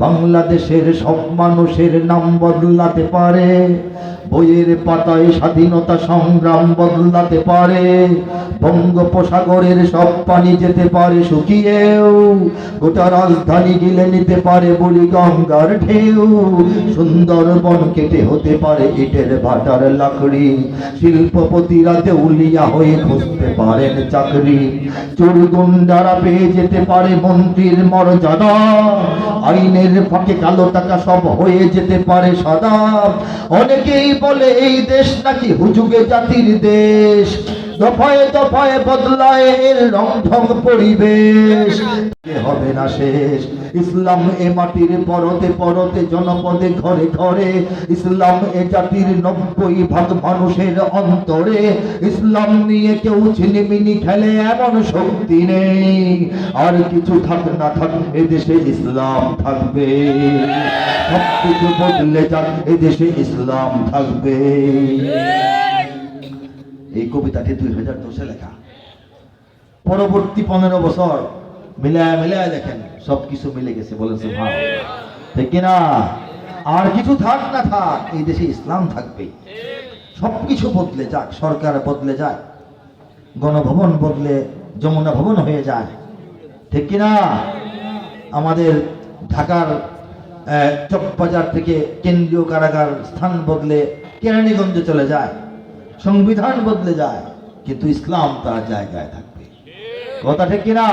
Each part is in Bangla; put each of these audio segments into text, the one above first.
বাংলাদেশের সব মানুষের নাম বদলাতে পারে। বইয়ের পাতায় স্বাধীনতা সংগ্রাম বদলাতে পারে। বঙ্গোপসাগরের সব পানি যেতে পারে, শুকিয়েও গোটা রাজধানী গিলে নিতে পারে বলি গঙ্গার ঢেউ। সুন্দরবন কেটে হতে পারে ইটের ভাটার লাকড়ি। শিল্পপতিরা দেউলিয়া হয়ে খুঁজতে পারেন চাকরি। চোর গুন্ডারা পেয়ে যেতে পারে মন্ত্রীর মর্যাদা। আইনের ফাঁকে কালো টাকা সব হয়ে যেতে পারে সদা। অনেকেই বলে, এই দেশ নাকি হুজুগে জাতির দেশ। দফায় দফায় বদলায় এর ঢং পরিবেশ। হবে না শেষ। ইসলাম এ মাটির পরতে পরতে জনপদে ঘরে ঘরে। ইসলাম এ জাতির নব্বই ভাগ মানুষের অন্তরে। ইসলাম নিয়ে কেউ ছিনিমিনি খেলে এমন শক্তি নেই। আর কিছু থাক না থাক এদেশে ইসলাম থাকবে। সব কিছু বদলে যাক এদেশে ইসলাম থাকবে। এই কবিতাটি দুই হাজার দশে লেখা। পরবর্তী পনেরো বছর মিলায় মিলায় দেখেন সব কিছু মিলে গেছে সুবহান ঠিক কিনা? আর কিছু থাক না থাক, এই দেশে ইসলাম থাকবে। সব কিছু বদলে যাক, সরকার বদলে যায়, গণভবন বদলে যমুনা ভবন হয়ে যায়। ঠিক কিনা? আমাদের ঢাকার চকবাজার থেকে কেন্দ্রীয় কারাগার স্থান বদলে কেরানীগঞ্জে চলে যায়। সংবিধান বদলে যায়, কিন্তু ইসলাম তার জায়গায় থাকবে। কথা ঠিক কিনা?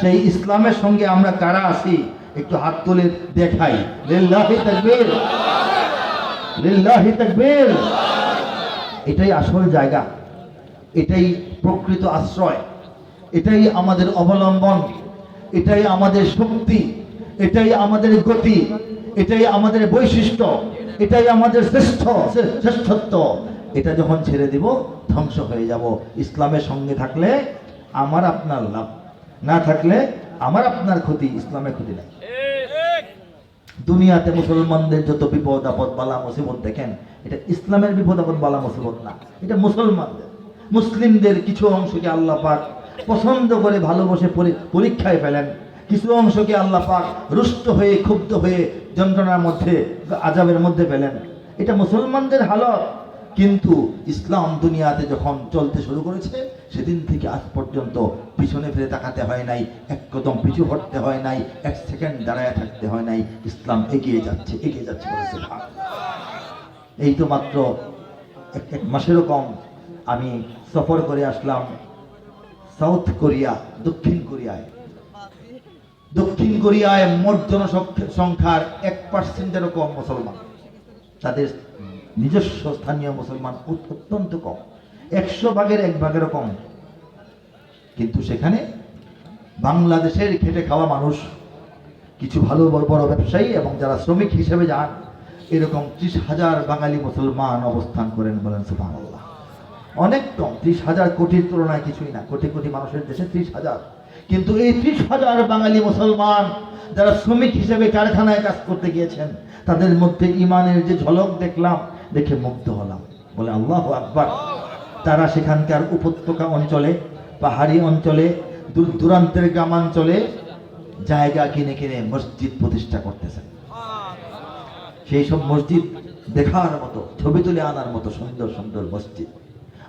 সেই ইসলামের সঙ্গে আমরা কারা আছি? একটু হাত তুলে দেখাই। এটাই আসল জায়গা। এটাই প্রকৃত আশ্রয়। এটাই আমাদের অবলম্বন। এটাই আমাদের শক্তি। এটাই আমাদের গতি। এটাই আমাদের বৈশিষ্ট্য। এটাই আমাদের শ্রেষ্ঠ শ্রেষ্ঠত্ব। এটা যখন ছেড়ে দিব, ধ্বংস হয়ে যাব। ইসলামের সঙ্গে থাকলে আমার আপনার লাভ, না থাকলে আমার আপনার ক্ষতি, ইসলামের ক্ষতি নাই। দুনিয়াতে মুসলমানদের যত বিপদ আপদ, বালা মুসিবত, দেখেন, এটা ইসলামের বিপদ আপদ, বালা মুসিবত না, এটা মুসলমানদের। মুসলিমদের কিছু অংশকে আল্লাহ পাক পছন্দ করে, ভালোবাসে পরীক্ষায় ফেলেন। কিছু অংশকে আল্লাহ পাক রুষ্ট হয়ে, ক্ষুব্ধ হয়ে যন্ত্রণার মধ্যে আজাবের মধ্যে ফেলেন। এটা মুসলমানদের হালত। কিন্তু ইসলাম দুনিয়াতে যখন চলতে শুরু করেছে, সেদিন থেকে আজ পর্যন্ত পিছনে ফিরে তাকাতে হয় নাই, এক কদম পিছু হটতে হয় নাই, এক সেকেন্ড দাঁড়ায় থাকতে হয় নাই, ইসলাম এগিয়ে যাচ্ছে এগিয়ে যাচ্ছে এই তো মাত্র এক এক মাসেরও কম, আমি সফর করে আসলাম সাউথ কোরিয়া, দক্ষিণ কোরিয়ায়। দক্ষিণ কোরিয়ায় মোট জনসংখ্যার এক পার্সেন্টেরও কম মুসলমান। তাদের নিজস্ব স্থানীয় মুসলমান অত- অত্যন্ত কম। একশো ভাগের এক ভাগেরও কম। কিন্তু সেখানে বাংলাদেশের খেটে খাওয়া মানুষ, কিছু ভালো বড় বড় ব্যবসায়ী এবং যারা শ্রমিক হিসেবে যান, এরকম ত্রিশ হাজার বাঙালি মুসলমান অবস্থান করেন বলেন সুবহানাল্লাহ। অনেক কম, ত্রিশ হাজার কোটির তুলনায় কিছুই না, কোটি কোটি মানুষের দেশে ত্রিশ হাজার। কিন্তু এই ত্রিশ হাজার বাঙালি মুসলমান যারা শ্রমিক হিসেবে কারখানায় কাজ করতে গিয়েছেন, তাদের মধ্যে ইমানের যে ঝলক দেখলাম দেখে মুগ্ধ হলাম। বলে, আল্লাহ আকবার। তারা সেখানকার উপত্যকা অঞ্চলে, পাহাড়ি অঞ্চলে, দূর দূরান্তের গ্রামাঞ্চলে জায়গা কিনে কিনে মসজিদ প্রতিষ্ঠা করতেছেন। সেই সব মসজিদ দেখার মতো, ছবি তুলে আনার মতো সুন্দর সুন্দর মসজিদ।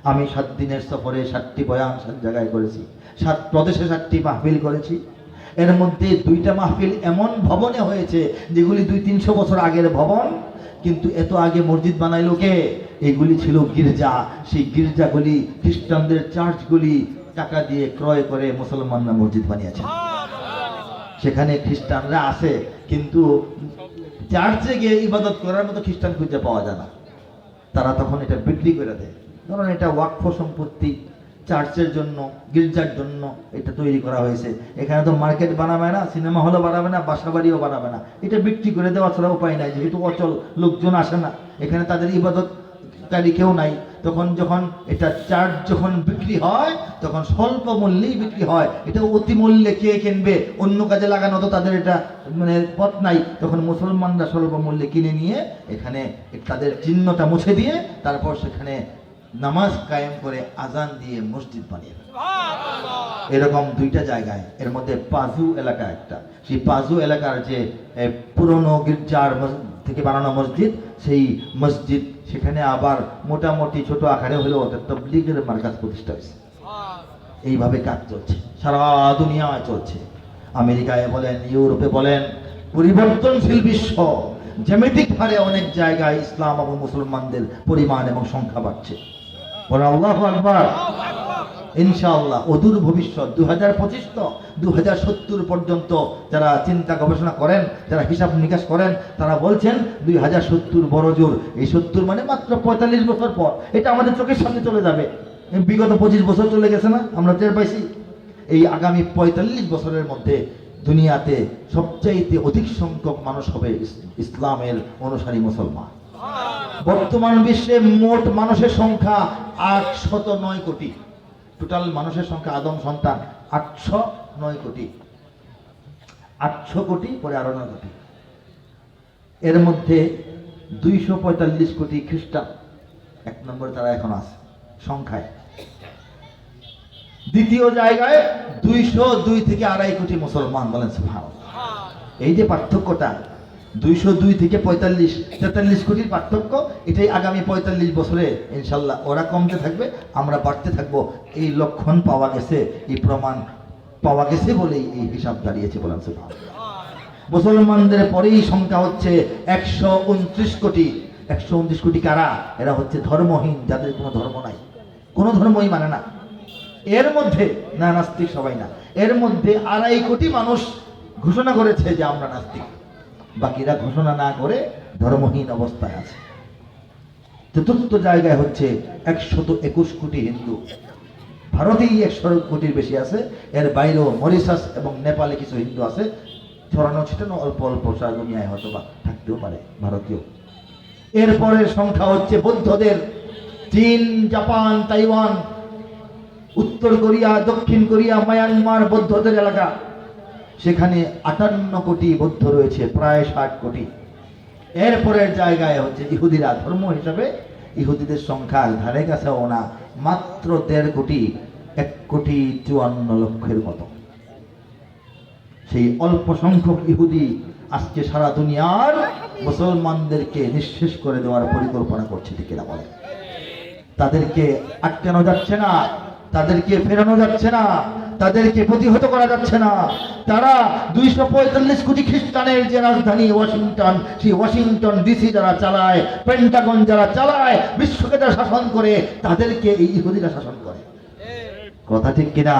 আমি সাত দিনের সফরে সাতটি বয়ান সাত জায়গায় করেছি, সাত প্রদেশে সাতটি মাহফিল করেছি। এর মধ্যে দুইটা মাহফিল এমন ভবনে হয়েছে, যেগুলি দুই তিনশো বছর আগের ভবন কিন্তু এত আগে মসজিদ বানাইলো কে? এগুলি ছিল গির্জা। সেই গির্জাগুলি খ্রিস্টানদের চার্চগুলি টাকা দিয়ে ক্রয় করে মুসলমানরা মসজিদ বানিয়েছে সেখানে খ্রিস্টানরা আছে, কিন্তু চার্চে গিয়ে ইবাদত করার মতো খ্রিস্টান খুঁজে পাওয়া যায় না। তারা তখন এটা বিক্রি করে দেয়। ধরুন এটা ওয়াকফ সম্পত্তি চার্চের জন্য, গির্জার জন্য এটা তৈরি করা হয়েছে। এখানে তো মার্কেট বানাবে না, সিনেমা হলও বানাবে না, বাসা বাড়িও বানাবে না। এটা বিক্রি করে দেওয়া ছাড়া উপায় নাই, যেহেতু অচল লোকজন আসে না। এখানে তাদের ইবাদতকারী কেউ নাই। তখন যখন এটা চার্চ যখন বিক্রি হয়, তখন স্বল্প মূল্যেই বিক্রি হয়। এটা অতি মূল্যে কে কিনবে? অন্য কাজে লাগানো তো তাদের এটা মানে পথ নাই। তখন মুসলমানরা স্বল্প মূল্যে কিনে নিয়ে এখানে তাদের চিহ্নটা মুছে দিয়ে তারপর সেখানে নামাজ কায়েম করে আজান দিয়ে মসজিদ বানিয়ে এরকম দুইটা জায়গায় এর মধ্যে পাজু এলাকা একটা। সেই পাজু এলাকার যে পুরনো গির্জার থেকে বানানো মসজিদ সেই মসজিদ সেখানে আবার মোটামুটি ছোট আকারে হলেও তবলিগের মার্কাজ প্রতিষ্ঠা হয়েছে। এইভাবে কাজ চলছে। সারা দুনিয়ায় চলছে। আমেরিকায় বলেন ইউরোপে বলেন পরিবর্তনশীল বিশ্ব জ্যামিতিক হারে অনেক জায়গায় ইসলাম এবং মুসলমানদের পরিমাণ এবং সংখ্যা বাড়ছে। বলে আল্লাহ আকবার। ইনশাআল্লাহ অদূর ভবিষ্যৎ দু হাজার পঁচিশ তো দু হাজার সত্তর পর্যন্ত যারা চিন্তা গবেষণা করেন, যারা হিসাব নিকাশ করেন, তারা বলছেন দুই হাজার সত্তর বড় জোর। এই সত্তর মানে মাত্র পঁয়তাল্লিশ বছর পর। এটা আমাদের চোখের সামনে চলে যাবে। বিগত পঁচিশ বছর চলে গেছে না? আমরা টের পাইছি। এই আগামী পঁয়তাল্লিশ বছরের মধ্যে দুনিয়াতে সবচাইতে অধিক সংখ্যক মানুষ হবে ইসলামের অনুসারী মুসলমান। বর্তমান বিশ্বে মোট মানুষের সংখ্যা আটশত নয় কোটি। টোটাল মানুষের সংখ্যা আদম সন্তান আটশো নয় কোটি। আটশো কোটি পরে আরও নয় কোটি। এর মধ্যে দুইশো পঁয়তাল্লিশ কোটি খ্রিস্টান। এক নম্বরে তারা এখন আছে, সংখ্যায়। দ্বিতীয় জায়গায় দুইশো দুই থেকে আড়াই কোটি মুসলমান বলেন। এই যে পার্থক্যটা দুইশো দুই থেকে পঁয়তাল্লিশ, তেতাল্লিশ কোটির পার্থক্য, এটাই আগামী পঁয়তাল্লিশ বছরে ইনশাল্লাহ ওরা কমতে থাকবে, আমরা বাড়তে থাকব। এই লক্ষণ পাওয়া গেছে, এই প্রমাণ পাওয়া গেছে বলেই এই হিসাব দাঁড়িয়েছে বলেন। মুসলমানদের পরেই সংখ্যা হচ্ছে একশো উনত্রিশ কোটি। একশো উনত্রিশ কোটি কারা? এরা হচ্ছে ধর্মহীন, যাদের কোনো ধর্ম নাই। কোনো ধর্মই মানে না। এর মধ্যে, না নাস্তিক সবাই না, এর মধ্যে আড়াই কোটি মানুষ ঘোষণা করেছে যে আমরা নাস্তিক। বাকিরা ঘোষণা না করে ধর্মহীন অবস্থায় আছে। চতুর্থ জায়গায় হচ্ছে একশত একুশ কোটি হিন্দু। ভারতেই একশো কোটির বেশি আছে। এর বাইরেও মরিশাস এবং নেপালে কিছু হিন্দু আছে। ছড়ানো ছিটানো অল্প অল্প সারা হয়তো বা থাকতেও পারে ভারতীয়। এরপরের সংখ্যা হচ্ছে বৌদ্ধদের। চীন, জাপান, তাইওয়ান, উত্তর কোরিয়া, দক্ষিণ কোরিয়া, মায়ানমার বৌদ্ধদের এলাকা। সেখানে আটান্ন কোটি বৌদ্ধ রয়েছে, প্রায় ষাট কোটি। এরপরের জায়গায় হচ্ছে ইহুদিরা ধর্ম হিসাবে ইহুদিদের সংখ্যা ধারে কাছেও না, মাত্র দেড় কোটি, এক কোটি চুয়ান্ন লক্ষের মতো। সেই অল্প সংখ্যক ইহুদি আজকে সারা দুনিয়ার মুসলমানদেরকে নিঃশেষ করে দেওয়ার পরিকল্পনা করছে কিনা বলে তাদেরকে আটকানো যাচ্ছে না, তাদেরকে ফেরানো যাচ্ছে না তাদেরকে প্রতিহত করা যাচ্ছে না। তারা দুইশো পঁয়তাল্লিশ কোটি খ্রিস্টানের যে রাজধানী ওয়াশিংটন, সেই ওয়াশিংটন ডিসি যারা চালায় পেন্টাগন যারা চালায়, বিশ্বকে যারা শাসন করে, তাদেরকে এই ইহুদিরা শাসন করে। কথা ঠিক কিনা?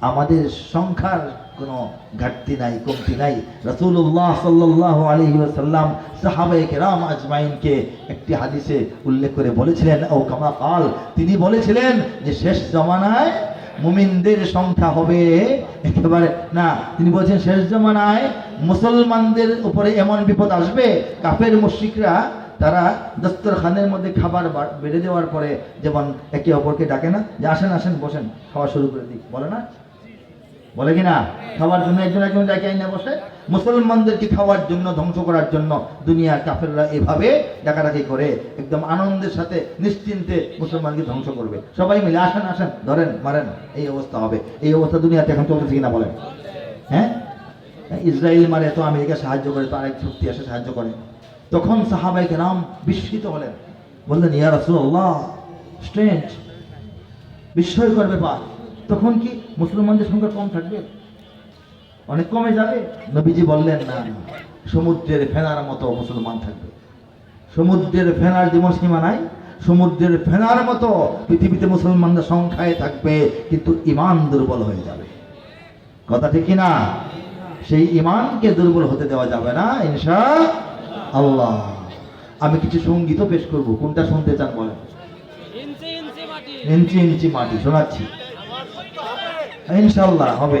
আমাদের সংখ্যার কোনো ঘাটতি নাই, কমতি নাই। রসুল্লাহ সাল্লাহ আলহি সাল্লাম সাহাবে কেরাম আজমাইনকে একটি হাদিসে উল্লেখ করে বলেছিলেন, ও কামা কাল। তিনি বলেছিলেন যে, শেষ জমানায় মুমিনদের সংখ্যা হবে একেবারে। না, তিনি বলছেন, শেষ জমানায় মুসলমানদের উপরে এমন বিপদ আসবে, কাফের মুশ্রিকরা তারা দস্তরখানের মধ্যে খাবার বেড়ে দেওয়ার পরে যেমন একে অপরকে ডাকে না, যে আসেন আসেন, বসেন, খাওয়া শুরু করে দিই বলে না? বলে কি না খাওয়ার জন্য একজন একজন ডাকে আইনা বসে। মুসলমানদেরকে খাওয়ার জন্য, ধ্বংস করার জন্য দুনিয়ার কাফেররা এভাবে ডাকাডাকি করে, একদম আনন্দের সাথে, নিশ্চিন্তে মুসলমানকে ধ্বংস করবে। সবাই মিলে আসেন আসেন, ধরেন, মারেন, এই অবস্থা হবে। এই অবস্থা দুনিয়াতে এখন চলতেছে কিনা বলেন? হ্যাঁ? ইসরায়েল মারে তো আমেরিকা সাহায্য করে, তো আরেক শক্তি আসে সাহায্য করে। তখন সাহাবাই নাম বিস্মিত হলেন। বললেন, ইয়া রাসূলুল্লাহ, স্ট্রেঞ্জ, বিস্ময়কর ব্যাপার। তখন কি মুসলমানদের সংখ্যা কম থাকবে? অনেক কমে যাবে? নবীজি বললেন না সমুদ্রের ফেনার মতো মুসলমান থাকবে। সমুদ্রের ফেনার যেমন সীমা নাই সমুদ্রের ফেনার মতো পৃথিবীতে মুসলমানদের সংখ্যায় থাকবে কিন্তু ইমান দুর্বল হয়ে যাবে। কথা ঠিক না সেই ইমানকে দুর্বল হতে দেওয়া যাবে না ইনশা আল্লাহ। আমি কিছু সঙ্গীতও পেশ করব। কোনটা শুনতে চান বলেন? ইঞ্চি ইঞ্চি মাটি শোনাচ্ছি। ইনশাল্লাহ হবে।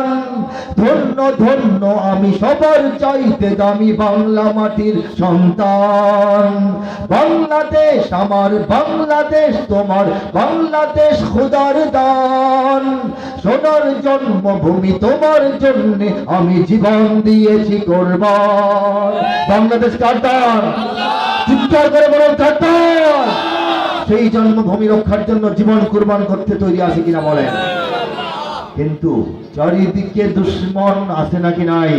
ধন্য ধন্য আমি সবার চাইতে দামি বাংলা মাটির সন্তান। বাংলাদেশ আমার, বাংলাদেশ তোমার, বাংলাদেশ খোদার দান। সোনার জন্মভূমি তোমার জন্য আমি জীবন দিয়েছি করবার বাংলাদেশ কার দান। চিৎকার করে বলুন সেই জন্মভূমি রক্ষার জন্য জীবন কুরবান করতে তৈরি আছে কিনা বলেন। কিন্তু চারিদিকে দুশ্মন আছে নাকি নাই?